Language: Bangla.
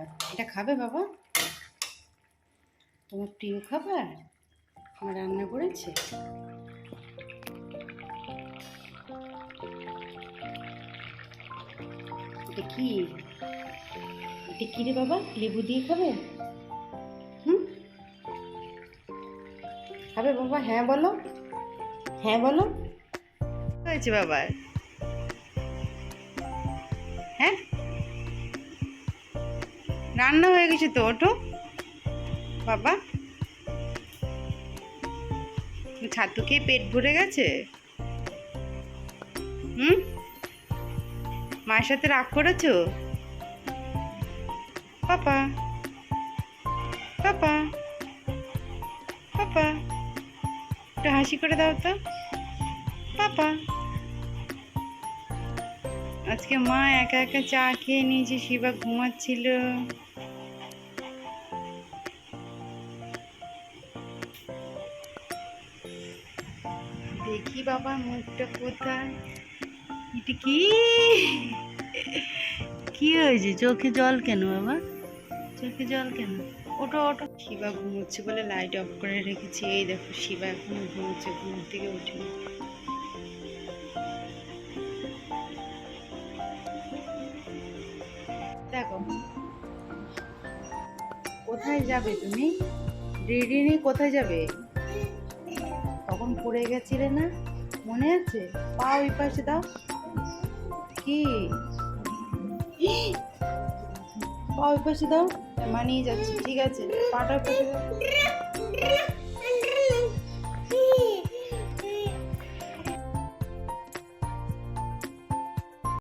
এবার এটা খাবে বাবা? তোমার প্রিয় খাবার? আমার রান্না করেছে? এটা কি? এটা কি রে বাবা? লেবু দিয়ে খাবে? হুম? খাবে বাবা? হ্যাঁ বলো। হ্যাঁ বলো। হয়েছে বাবার হ্যাঁ? রান্না হয়ে গেছে তো, ওঠো। বাবা। ছাতু পেট ভরে গেছে? হুম? মায়ের সাথে রাগ করেছ? পাপা। পাপা। পাপা। একটু হাসি করে দাও তো। পাপা। আজকে মা একা একা চা খেয়ে নিয়েছে, শিবা ঘুমাচ্ছিল। বাবা মুখটা কোথায়? এটা কি? কি হয়েছে? চোখে জল কেন বাবা? চোখে জল কেন? ওটো ওটো শিবা ঘুমোচ্ছে বলে লাইট অফ করে রেখেছি। এই দেখো, শিবা এখনও ঘুমোচ্ছে, ঘুম থেকে উঠে দেখো, কোথায় যাবে তুমি? রেডি নিয়ে কোথায় যাবে? তখন পড়ে গেছিলে না? মনে আছে? পা ওই পাশে দাও। কি? পা ওই পাশে দাও। মানিয়ে যাচ্ছে, ঠিক আছে। পাটা পাশে